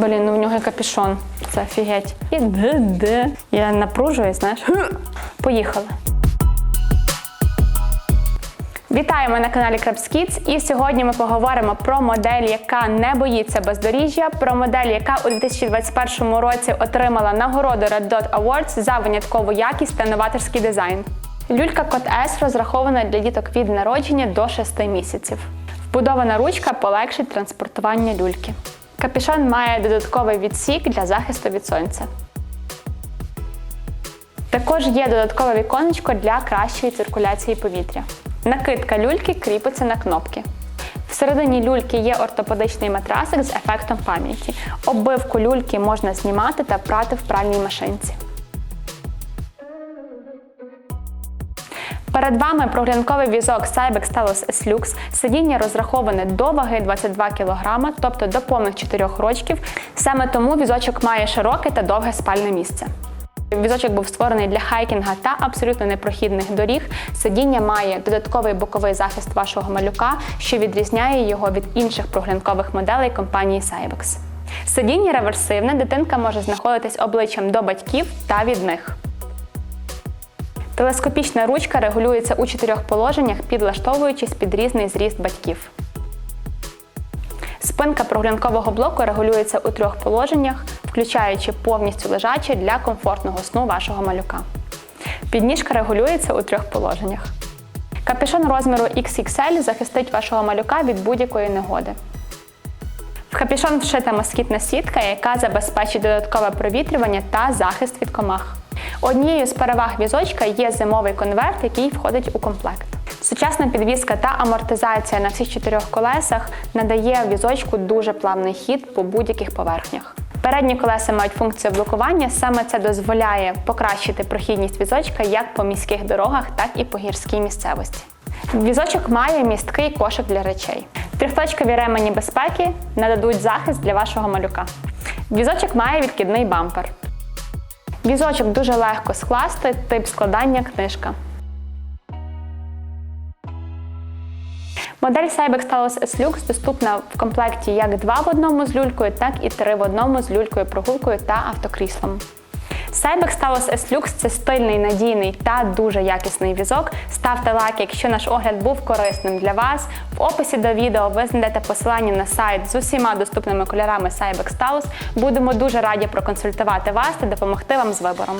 Блін, ну в нього і капюшон. Це офігеть. І де-де. Я напружуюсь, знаєш. Поїхали. Вітаємо на каналі Crabs Kids і сьогодні ми поговоримо про модель, яка не боїться бездоріжжя, про модель, яка у 2021 році отримала нагороду Red Dot Awards за виняткову якість та новаторський дизайн. Люлька Кот S розрахована для діток від народження до 6 місяців. Вбудована ручка полегшить транспортування люльки. Капюшон має додатковий відсік для захисту від сонця. Також є додаткове віконечко для кращої циркуляції повітря. Накидка люльки кріпиться на кнопки. Всередині люльки є ортопедичний матрасик з ефектом пам'яті. Оббивку люльки можна знімати та прати в пральній машинці. Перед вами прогулянковий візок Cybex Stylus S-Lux. Сидіння розраховане до ваги 22 кг, тобто до повних 4 рочків. Саме тому візочок має широке та довге спальне місце. Візочок був створений для хайкінга та абсолютно непрохідних доріг. Сидіння має додатковий боковий захист вашого малюка, що відрізняє його від інших прогулянкових моделей компанії Cybex. Сидіння реверсивне, дитинка може знаходитись обличчям до батьків та від них. Телескопічна ручка регулюється у чотирьох положеннях, підлаштовуючись під різний зріст батьків. Спинка прогулянкового блоку регулюється у трьох положеннях, включаючи повністю лежачі для комфортного сну вашого малюка. Підніжка регулюється у трьох положеннях. Капюшон розміру XXL захистить вашого малюка від будь-якої негоди. В капюшон вшита москітна сітка, яка забезпечить додаткове провітрювання та захист від комах. Однією з переваг візочка є зимовий конверт, який входить у комплект. Сучасна підвізка та амортизація на всіх чотирьох колесах надає візочку дуже плавний хід по будь-яких поверхнях. Передні колеса мають функцію блокування, саме це дозволяє покращити прохідність візочка як по міських дорогах, так і по гірській місцевості. Візочок має місткий кошик для речей. Трьохточкові ремені безпеки нададуть захист для вашого малюка. Візочок має відкидний бампер. Візочок дуже легко скласти, тип складання книжка. Модель Cybex Talos S-Lux доступна в комплекті як 2 в одному з люлькою, так і 3 в одному з люлькою, прогулкою та автокріслом. Cybex Talus S-Lux – це стильний, надійний та дуже якісний візок. Ставте лайк, якщо наш огляд був корисним для вас. В описі до відео ви знайдете посилання на сайт з усіма доступними кольорами Cybex Talus. Будемо дуже раді проконсультувати вас та допомогти вам з вибором.